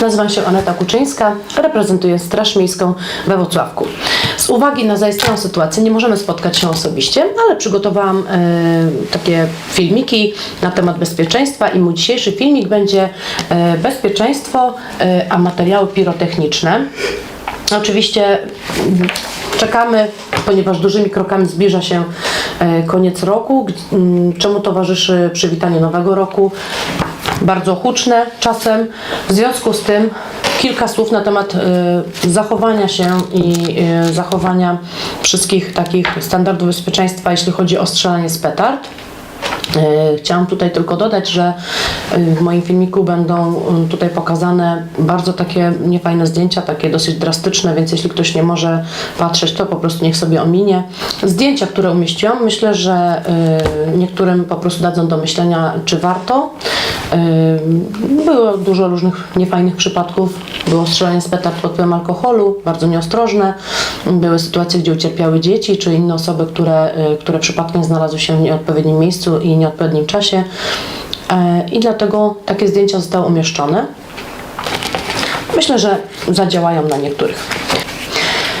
Nazywam się Aneta Kuczyńska, reprezentuję Straż Miejską we Wrocławku. Z uwagi na zaistniałą sytuację nie możemy spotkać się osobiście, ale przygotowałam e, takie filmiki na temat bezpieczeństwa i mój dzisiejszy filmik będzie e, bezpieczeństwo, e, a materiały pirotechniczne. Oczywiście czekamy, ponieważ dużymi krokami zbliża się koniec roku, g- m, czemu towarzyszy przywitanie nowego roku. Bardzo huczne czasem. W związku z tym kilka słów na temat e, zachowania się i e, zachowania wszystkich takich standardów bezpieczeństwa, jeśli chodzi o strzelanie z petard. E, Chciałam tutaj tylko dodać, że e, w moim filmiku będą e, tutaj pokazane bardzo takie niefajne zdjęcia, takie dosyć drastyczne, więc jeśli ktoś nie może patrzeć, to po prostu niech sobie ominie. Zdjęcia, które umieściłam, myślę, że e, niektórym po prostu dadzą do myślenia, czy warto. Było dużo różnych niefajnych przypadków. Było strzelanie z petard pod wpływem alkoholu, bardzo nieostrożne. Były sytuacje, gdzie ucierpiały dzieci, czy inne osoby, które, które przypadkiem znalazły się w nieodpowiednim miejscu i nieodpowiednim czasie. E, I dlatego takie zdjęcia zostały umieszczone. Myślę, że zadziałają na niektórych.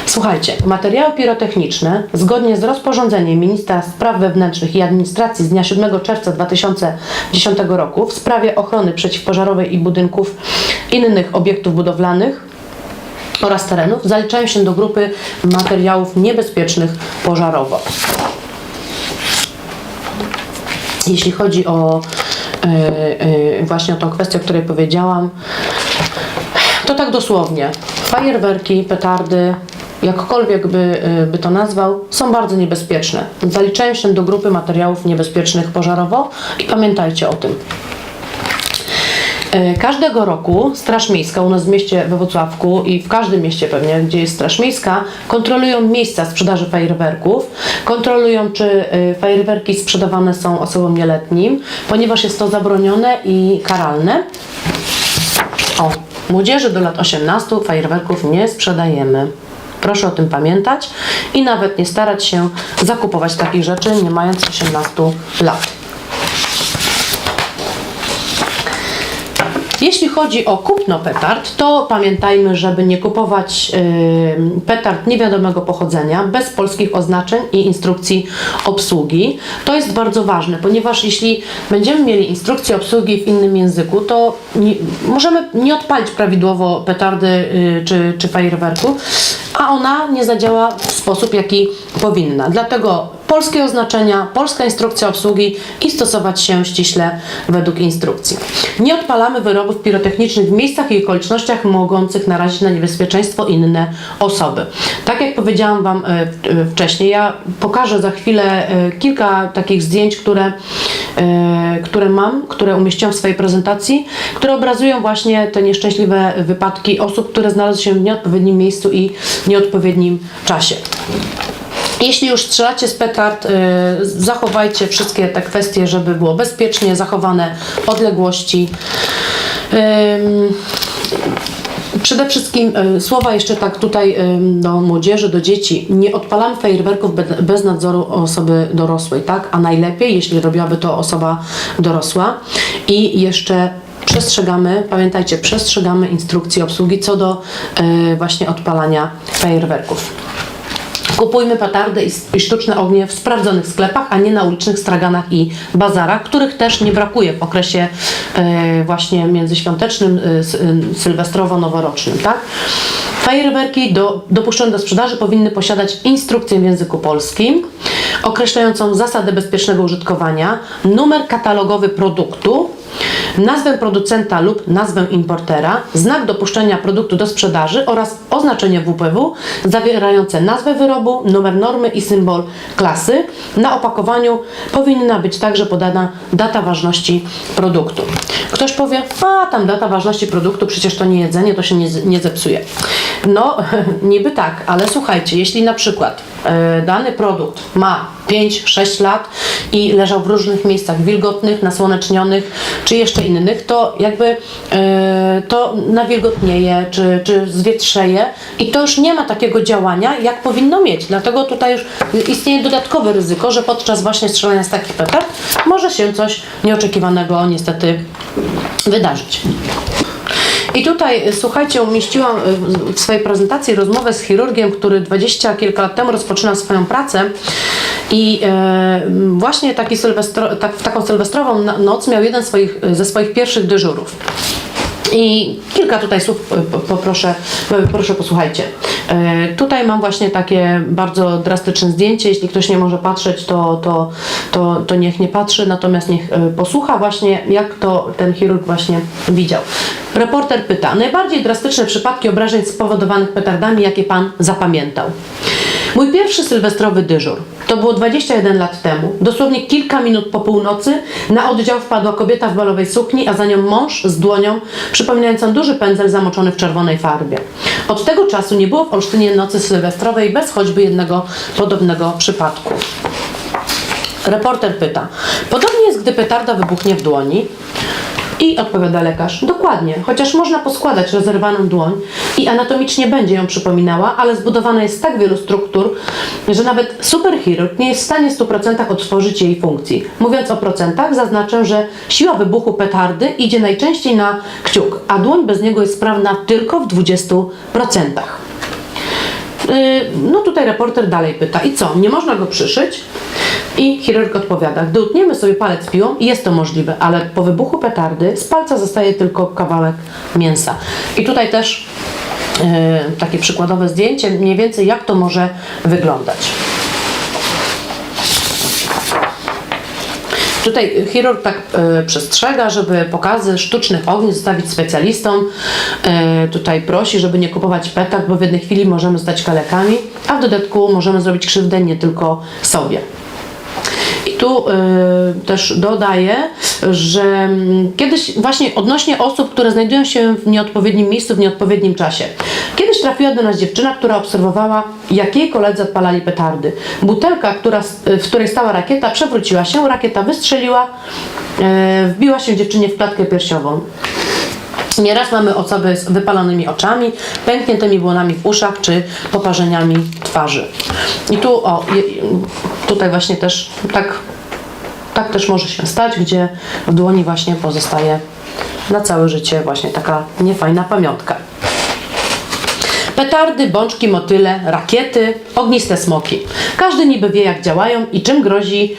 Słuchajcie, materiały pirotechniczne zgodnie z rozporządzeniem Ministra Spraw Wewnętrznych i Administracji z dnia 7 czerwca 2010 roku w sprawie ochrony przeciwpożarowej i budynków innych obiektów budowlanych oraz terenów zaliczają się do grupy materiałów niebezpiecznych pożarowo. Jeśli chodzi o e, e, właśnie o tą kwestię, o której powiedziałam, to tak dosłownie. Fajerwerki, petardy, jakkolwiek by, y, by to nazwał, są bardzo niebezpieczne. Zaliczają się do grupy materiałów niebezpiecznych pożarowo i pamiętajcie o tym. E, Każdego roku Straż Miejska u nas w mieście we Wrocławku i w każdym mieście pewnie, gdzie jest Straż Miejska, kontrolują miejsca sprzedaży fajerwerków, kontrolują czy e, fajerwerki sprzedawane są osobom nieletnim, ponieważ jest to zabronione i karalne. O, młodzieży do lat 18 fajerwerków nie sprzedajemy. Proszę o tym pamiętać i nawet nie starać się zakupować takich rzeczy nie mając 18 lat. Jeśli chodzi o kupno petard, to pamiętajmy, żeby nie kupować petard niewiadomego pochodzenia, bez polskich oznaczeń i instrukcji obsługi. To jest bardzo ważne, ponieważ jeśli będziemy mieli instrukcję obsługi w innym języku, to nie, możemy nie odpalić prawidłowo petardy y, czy, czy fajerwerku, a ona nie zadziała w sposób, jaki powinna. Dlatego polskie oznaczenia, polska instrukcja obsługi i stosować się ściśle według instrukcji. Nie odpalamy wyrobów pirotechnicznych w miejscach i okolicznościach mogących narazić na niebezpieczeństwo inne osoby. Tak jak powiedziałam Wam e, e, wcześniej, ja pokażę za chwilę e, kilka takich zdjęć, które, które mam, które umieściłam w swojej prezentacji, które obrazują właśnie te nieszczęśliwe wypadki osób, które znalazły się w nieodpowiednim miejscu i nieodpowiednim czasie. Jeśli już strzelacie z petard, y, zachowajcie wszystkie te kwestie, żeby było bezpiecznie, zachowane odległości. Przede wszystkim y, słowa jeszcze tak tutaj do młodzieży, do dzieci. Nie odpalamy fajerwerków be- bez nadzoru osoby dorosłej, tak? A najlepiej, jeśli robiłaby to osoba dorosła. I jeszcze przestrzegamy, pamiętajcie, przestrzegamy instrukcji obsługi co do y, właśnie odpalania fajerwerków. Kupujmy petardy i, sztuczne ognie w sprawdzonych sklepach, a nie na ulicznych straganach i bazarach, których też nie brakuje w okresie e, właśnie międzyświątecznym, e, e, sylwestrowo-noworocznym, tak? Fajerwerki do, dopuszczone do sprzedaży powinny posiadać instrukcję w języku polskim określającą zasady bezpiecznego użytkowania, numer katalogowy produktu, nazwę producenta lub nazwę importera, znak dopuszczenia produktu do sprzedaży oraz oznaczenie WPW zawierające nazwę wyrobu, numer normy i symbol klasy. Na opakowaniu powinna być także podana data ważności produktu. Ktoś powie, a tam data ważności produktu, przecież to nie jedzenie, to się nie, nie zepsuje. No, niby tak, ale słuchajcie, jeśli na przykład e, dany produkt ma 5-6 lat i leżał w różnych miejscach wilgotnych, nasłonecznionych, czy jeszcze innych, to jakby e, to nawilgotnieje, czy, czy zwietrzeje i to już nie ma takiego działania, jak powinno mieć. Dlatego tutaj już istnieje dodatkowe ryzyko, że podczas właśnie strzelania z takich petard może się coś nieoczekiwanego niestety wydarzyć. I tutaj, y, słuchajcie, umieściłam y, w swojej prezentacji rozmowę z chirurgiem, który dwadzieścia kilka lat temu rozpoczynał swoją pracę i e, właśnie taki sylwestro, tak, taką sylwestrową na- noc miał jeden swoich, ze swoich pierwszych dyżurów. I kilka tutaj słów po- poproszę, proszę posłuchajcie. E, Tutaj mam właśnie takie bardzo drastyczne zdjęcie. Jeśli ktoś nie może patrzeć, to, to, to, to niech nie patrzy, natomiast niech e, posłucha właśnie, jak to ten chirurg właśnie widział. Reporter pyta, najbardziej drastyczne przypadki obrażeń spowodowanych petardami, jakie Pan zapamiętał? Mój pierwszy sylwestrowy dyżur to było 21 lat temu. Dosłownie kilka minut po północy na oddział wpadła kobieta w balowej sukni, a za nią mąż z dłonią przypominającą duży pędzel zamoczony w czerwonej farbie. Od tego czasu nie było w Olsztynie nocy sylwestrowej bez choćby jednego podobnego przypadku. Reporter pyta, podobnie jest, gdy petarda wybuchnie w dłoni? I odpowiada lekarz, dokładnie, chociaż można poskładać rozerwaną dłoń i anatomicznie będzie ją przypominała, ale zbudowana jest z tak wielu struktur, że nawet superchirurg nie jest w stanie w 100% odtworzyć jej funkcji. Mówiąc o procentach, zaznaczę, że siła wybuchu petardy idzie najczęściej na kciuk, a dłoń bez niego jest sprawna tylko w 20%. Yy, No tutaj reporter dalej pyta, i co, nie można go przyszyć? I chirurg odpowiada, gdy utniemy sobie palec piłą, jest to możliwe, ale po wybuchu petardy z palca zostaje tylko kawałek mięsa. I tutaj też yy, takie przykładowe zdjęcie, mniej więcej jak to może wyglądać. Tutaj chirurg tak e, przestrzega, żeby pokazy sztucznych ognisk zostawić specjalistom. E, tutaj prosi, żeby nie kupować petard, bo w jednej chwili możemy zostać kalekami, a w dodatku możemy zrobić krzywdę nie tylko sobie. I tu y, też dodaję, że mm, kiedyś właśnie odnośnie osób, które znajdują się w nieodpowiednim miejscu w nieodpowiednim czasie. Kiedyś trafiła do nas dziewczyna, która obserwowała, jak jej koledzy odpalali petardy. Butelka, która, w której stała rakieta, przewróciła się, rakieta wystrzeliła, y, wbiła się dziewczynie w klatkę piersiową. Nieraz mamy osoby z wypalonymi oczami, pękniętymi błonami w uszach czy poparzeniami twarzy. I tu, o, tutaj właśnie też tak, tak też może się stać, gdzie w dłoni właśnie pozostaje na całe życie właśnie taka niefajna pamiątka. Petardy, bączki, motyle, rakiety, ogniste smoki. Każdy niby wie, jak działają i czym grozi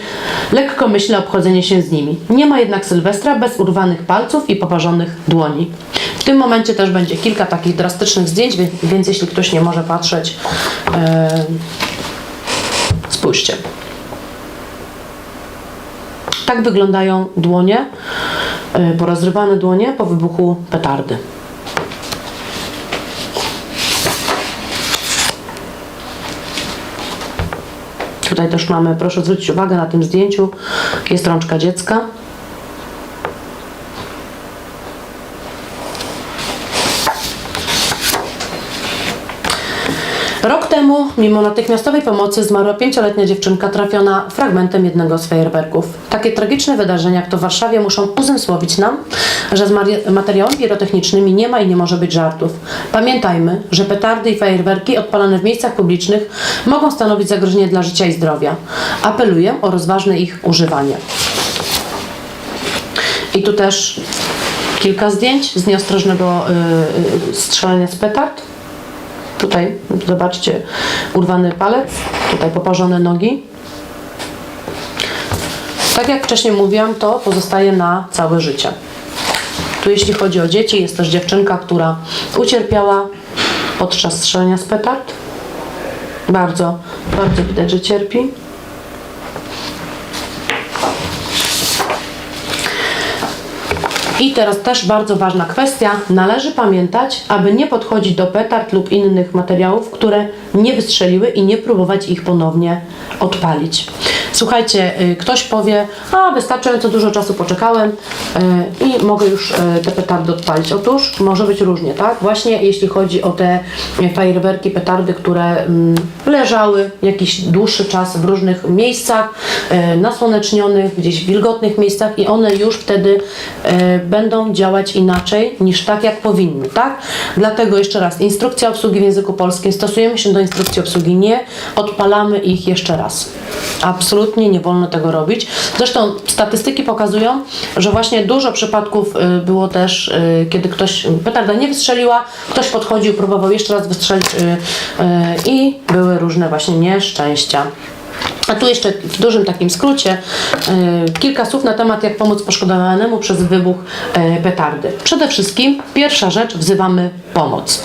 lekkomyślne obchodzenie się z nimi. Nie ma jednak Sylwestra bez urwanych palców i poparzonych dłoni. W tym momencie też będzie kilka takich drastycznych zdjęć, więc jeśli ktoś nie może patrzeć, e, spójrzcie. Tak wyglądają dłonie, e, porozrywane dłonie po wybuchu petardy. Tutaj też mamy, proszę zwrócić uwagę na tym zdjęciu, jest rączka dziecka. Rok temu, mimo natychmiastowej pomocy, zmarła pięcioletnia dziewczynka trafiona fragmentem jednego z fajerwerków. Takie tragiczne wydarzenia jak to w Warszawie muszą uzmysłowić nam, że z materiałami pirotechnicznymi nie ma i nie może być żartów. Pamiętajmy, że petardy i fajerwerki odpalane w miejscach publicznych mogą stanowić zagrożenie dla życia i zdrowia. Apeluję o rozważne ich używanie. I tu też kilka zdjęć z nieostrożnego y, y, strzelania z petard. Tutaj zobaczcie urwany palec, tutaj poparzone nogi. Tak jak wcześniej mówiłam, to pozostaje na całe życie. Tu jeśli chodzi o dzieci, jest też dziewczynka, która ucierpiała podczas strzelania z petard. Bardzo, bardzo widać, że cierpi. I teraz też bardzo ważna kwestia. Należy pamiętać, aby nie podchodzić do petard lub innych materiałów, które nie wystrzeliły i nie próbować ich ponownie odpalić. Słuchajcie, y, ktoś powie, a wystarczająco dużo czasu poczekałem y, i mogę już y, te petardy odpalić. Otóż może być różnie, tak? Właśnie jeśli chodzi o te fajerwerki, petardy, które mm, leżały jakiś dłuższy czas w różnych miejscach, nasłonecznionych, gdzieś w wilgotnych miejscach i one już wtedy będą działać inaczej niż tak, jak powinny, tak? Dlatego jeszcze raz, instrukcja obsługi w języku polskim, stosujemy się do instrukcji obsługi, nie odpalamy ich jeszcze raz. Absolutnie absolutnie nie wolno tego robić. Zresztą statystyki pokazują, że właśnie dużo przypadków y, było też, y, kiedy ktoś petarda nie wystrzeliła, ktoś podchodził, próbował jeszcze raz wystrzelić y, i były różne właśnie nieszczęścia. A tu jeszcze w dużym takim skrócie kilka słów na temat, jak pomóc poszkodowanemu przez wybuch petardy. Przede wszystkim pierwsza rzecz, wzywamy pomoc.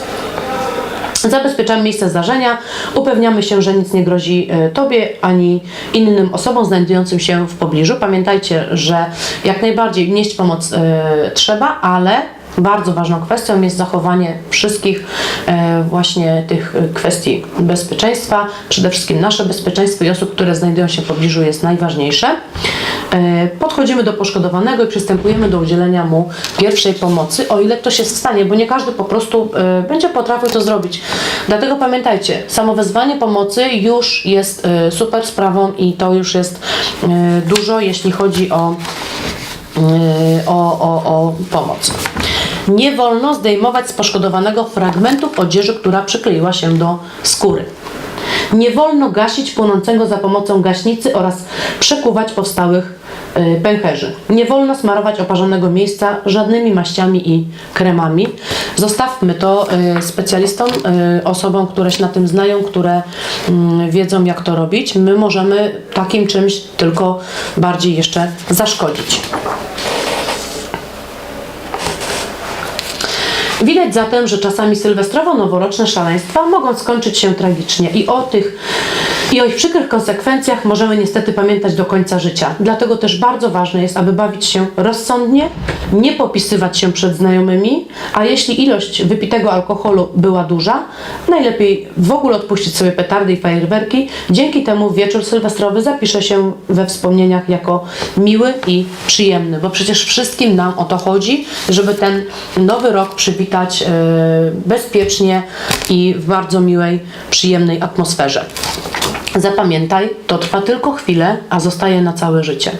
Zabezpieczamy miejsce zdarzenia, upewniamy się, że nic nie grozi e, Tobie ani innym osobom znajdującym się w pobliżu. Pamiętajcie, że jak najbardziej nieść pomoc e, trzeba, ale bardzo ważną kwestią jest zachowanie wszystkich e, właśnie tych e, kwestii bezpieczeństwa. Przede wszystkim nasze bezpieczeństwo i osób, które znajdują się w pobliżu jest najważniejsze. E, Podchodzimy do poszkodowanego i przystępujemy do udzielenia mu pierwszej pomocy, o ile ktoś jest w stanie, bo nie każdy po prostu e, będzie potrafił to zrobić. Dlatego pamiętajcie, samo wezwanie pomocy już jest e, super sprawą i to już jest dużo, jeśli chodzi o, o, o, o pomoc. Nie wolno zdejmować z poszkodowanego fragmentów odzieży, która przykleiła się do skóry. Nie wolno gasić płonącego za pomocą gaśnicy oraz przekuwać powstałych pęcherzy. Nie wolno smarować oparzonego miejsca żadnymi maściami i kremami. Zostawmy to y, specjalistom, y, osobom, które się na tym znają, które mm, wiedzą jak to robić. My możemy takim czymś tylko bardziej jeszcze zaszkodzić. Widać zatem, że czasami sylwestrowo-noworoczne szaleństwa mogą skończyć się tragicznie i o tych i o ich przykrych konsekwencjach możemy niestety pamiętać do końca życia. Dlatego też bardzo ważne jest, aby bawić się rozsądnie, nie popisywać się przed znajomymi, a jeśli ilość wypitego alkoholu była duża, najlepiej w ogóle odpuścić sobie petardy i fajerwerki. Dzięki temu wieczór sylwestrowy zapisze się we wspomnieniach jako miły i przyjemny, bo przecież wszystkim nam o to chodzi, żeby ten nowy rok przywitać e, bezpiecznie i w bardzo miłej, przyjemnej atmosferze. Zapamiętaj, to trwa tylko chwilę, a zostaje na całe życie.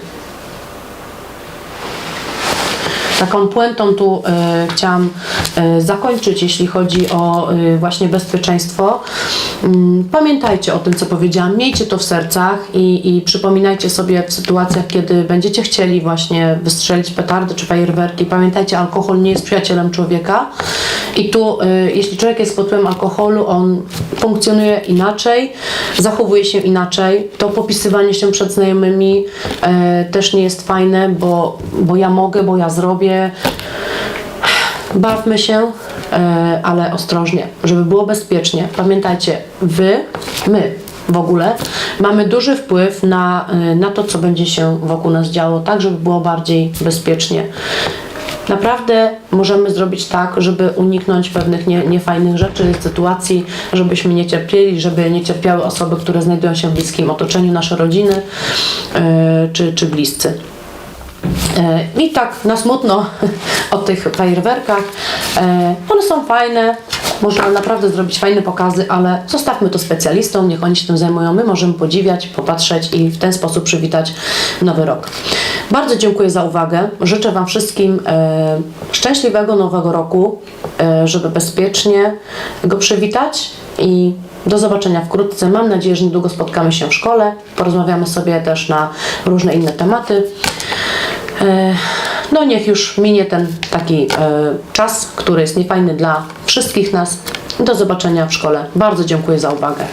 Taką puentą tu e, chciałam e, zakończyć, jeśli chodzi o e, właśnie bezpieczeństwo. Mm, Pamiętajcie o tym, co powiedziałam, miejcie to w sercach i, i przypominajcie sobie w sytuacjach, kiedy będziecie chcieli właśnie wystrzelić petardy czy fajerwerki. Pamiętajcie, alkohol nie jest przyjacielem człowieka i tu, jeśli człowiek jest pod wpływem alkoholu, on funkcjonuje inaczej, zachowuje się inaczej. To popisywanie się przed znajomymi też nie jest fajne, bo, bo ja mogę, bo ja zrobię. Bawmy się, e, ale ostrożnie, żeby było bezpiecznie. Pamiętajcie, wy, my w ogóle mamy duży wpływ na, e, na to, co będzie się wokół nas działo, tak, żeby było bardziej bezpiecznie. Naprawdę możemy zrobić tak, żeby uniknąć pewnych nie, niefajnych rzeczy, sytuacji, żebyśmy nie cierpieli, żeby nie cierpiały osoby, które znajdują się w bliskim otoczeniu, nasze rodziny e, czy, czy bliscy. E, I tak na smutno o tych fajerwerkach. E, One są fajne, można naprawdę zrobić fajne pokazy, ale zostawmy to specjalistom, niech oni się tym zajmują. My możemy podziwiać, popatrzeć i w ten sposób przywitać nowy rok. Bardzo dziękuję za uwagę. Życzę Wam wszystkim e, szczęśliwego nowego roku, żeby bezpiecznie go przywitać i do zobaczenia wkrótce. Mam nadzieję, że niedługo spotkamy się w szkole. Porozmawiamy sobie też na różne inne tematy. E, No niech już minie ten taki e, czas, który jest niefajny dla wszystkich nas. Do zobaczenia w szkole. Bardzo dziękuję za uwagę.